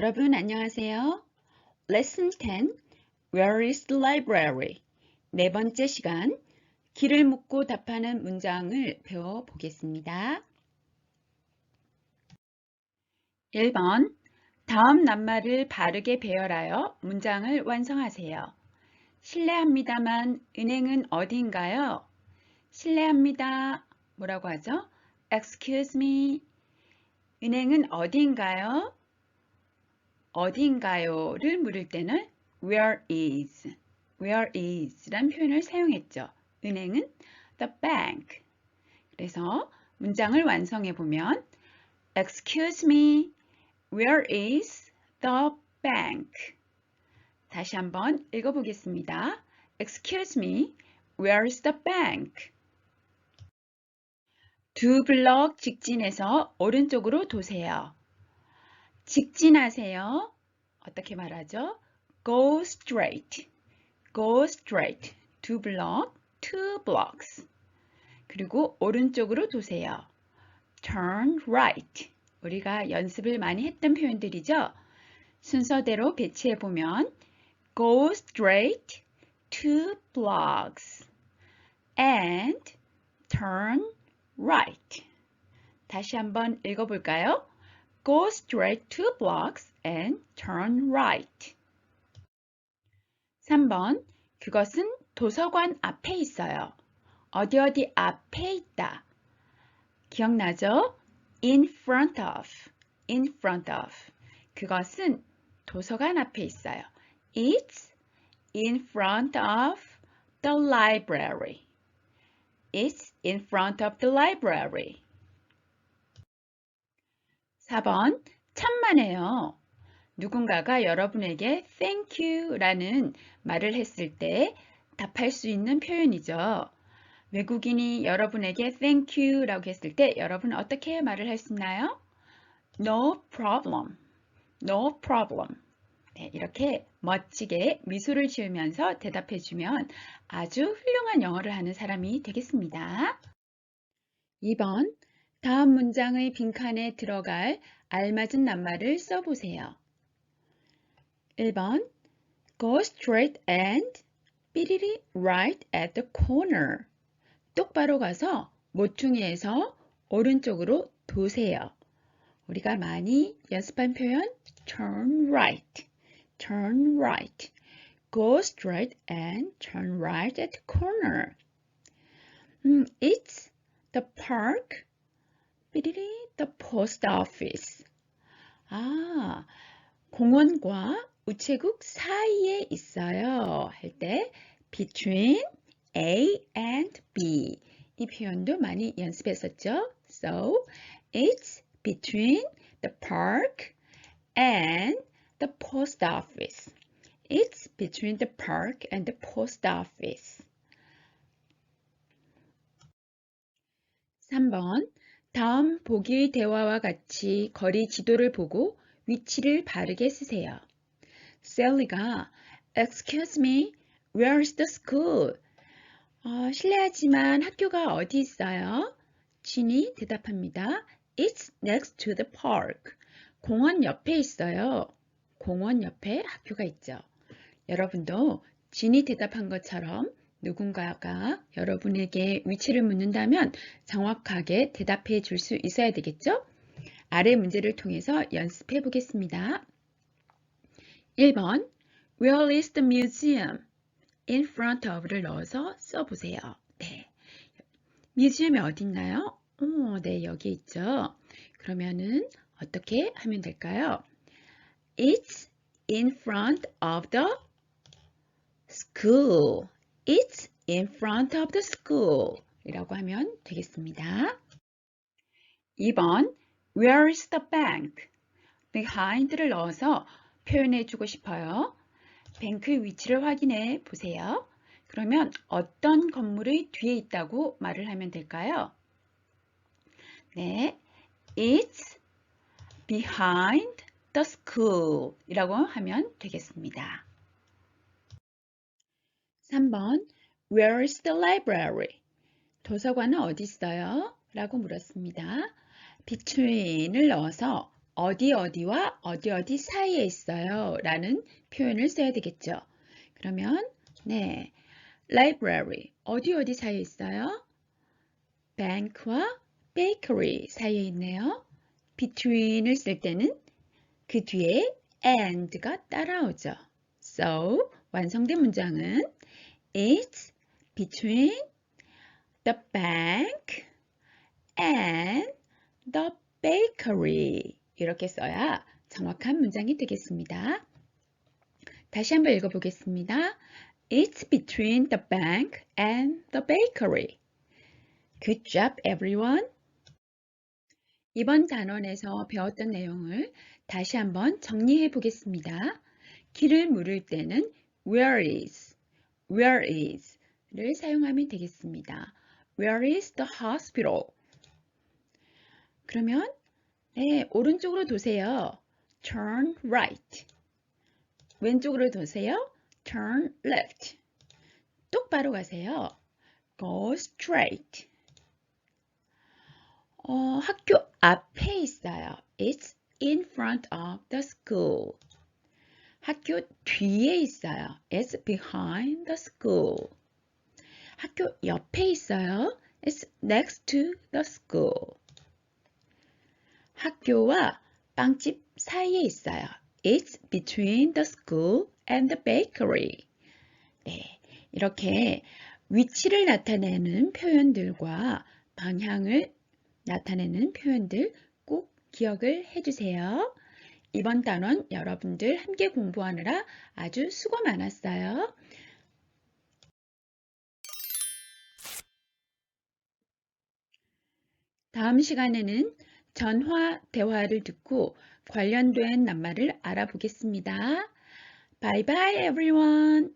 여러분 안녕하세요. Lesson 10 Where is the library? 네 번째 시간 길을 묻고 답하는 문장을 배워보겠습니다. 1번 다음 낱말을 바르게 배열하여 문장을 완성하세요. 실례합니다만 은행은 어디인가요? 실례합니다. 뭐라고 하죠? Excuse me. 은행은 어디인가요? 어디인가요를 물을 때는 where is, where is란 표현을 사용했죠. 은행은 the bank. 그래서 문장을 완성해 보면 Excuse me, where is the bank? 다시 한번 읽어보겠습니다. Excuse me, where is the bank? 두 블럭 직진해서 오른쪽으로 도세요. 직진하세요. 어떻게 말하죠? Go straight. Go straight. 두 블럭, two blocks. 그리고 오른쪽으로 도세요. Turn right. 우리가 연습을 많이 했던 표현들이죠. 순서대로 배치해 보면 Go straight two blocks and turn right. 다시 한번 읽어볼까요? Go straight two blocks and turn right. 3번 그것은 도서관 앞에 있어요. 어디 어디 앞에 있다. 기억나죠? in front of, in front of. 그것은 도서관 앞에 있어요. It's in front of the library. It's in front of the library. 4번 참만해요. 누군가가 여러분에게 thank you 라는 말을 했을 때 답할 수 있는 표현이죠. 외국인이 여러분에게 thank you 라고 했을 때 여러분 어떻게 말을 할 수 있나요? No problem. No problem. 네, 이렇게 멋지게 미소를 지으면서 대답해 주면 아주 훌륭한 영어를 하는 사람이 되겠습니다. 2번 다음 문장의 빈칸에 들어갈 알맞은 낱말을 써보세요. 1번 Go straight and 삐리리 right at the corner. 똑바로 가서 모퉁이에서 오른쪽으로 도세요. 우리가 많이 연습한 표현 turn right, turn right. Go straight and turn right at the corner. 음, it's the park 삐리리 the post office. 아, 공원과 우체국 사이에 있어요. 할 때 between A and B 이 표현도 많이 연습했었죠. So, it's between the park and the post office. It's between the park and the post office. 3번 다음 보기 대화와 같이 거리 지도를 보고 위치를 바르게 쓰세요. 셀리가 Excuse me, where's the school? 어, 실례하지만 학교가 어디 있어요? 진이 대답합니다. It's next to the park. 공원 옆에 있어요. 공원 옆에 학교가 있죠. 여러분도 진이 대답한 것처럼 누군가가 여러분에게 위치를 묻는다면 정확하게 대답해 줄 수 있어야 되겠죠? 아래 문제를 통해서 연습해 보겠습니다. 1번 Where is the museum? in front of를 넣어서 써보세요. 네. 뮤지엄이 어디 있나요? 어, 네, 여기 있죠. 그러면은 어떻게 하면 될까요? It's in front of the school. It's in front of the school. 이라고 하면 되겠습니다. 2번 Where is the bank? behind를 넣어서 표현해 주고 싶어요. 뱅크 위치를 확인해 보세요. 그러면 어떤 건물의 뒤에 있다고 말을 하면 될까요? 네, It's behind the school 이라고 하면 되겠습니다. 3번 Where is the library? 도서관은 어디 있어요? 라고 물었습니다. between을 넣어서 어디 어디와 어디 어디 사이에 있어요 라는 표현을 써야 되겠죠. 그러면 네, library 어디 어디 사이에 있어요? bank와 bakery 사이에 있네요. between을 쓸 때는 그 뒤에 and가 따라오죠. So 완성된 문장은 It's between the bank and the bakery 이렇게 써야 정확한 문장이 되겠습니다. 다시 한번 읽어보겠습니다. It's between the bank and the bakery. Good job, everyone. 이번 단원에서 배웠던 내용을 다시 한번 정리해 보겠습니다. 길을 물을 때는 where is, where is를 사용하면 되겠습니다. Where is the hospital? 그러면 네, 오른쪽으로 도세요. Turn right. 왼쪽으로 도세요. Turn left. 똑바로 가세요. Go straight. 어, 학교 앞에 있어요. It's in front of the school. 학교 뒤에 있어요. It's behind the school. 학교 옆에 있어요. It's next to the school. 학교와 빵집 사이에 있어요. It's between the school and the bakery. 네, 이렇게 위치를 나타내는 표현들과 방향을 나타내는 표현들 꼭 기억을 해주세요. 이번 단원 여러분들 함께 공부하느라 아주 수고 많았어요. 다음 시간에는 전화 대화를 듣고 관련된 낱말을 알아보겠습니다. Bye bye everyone.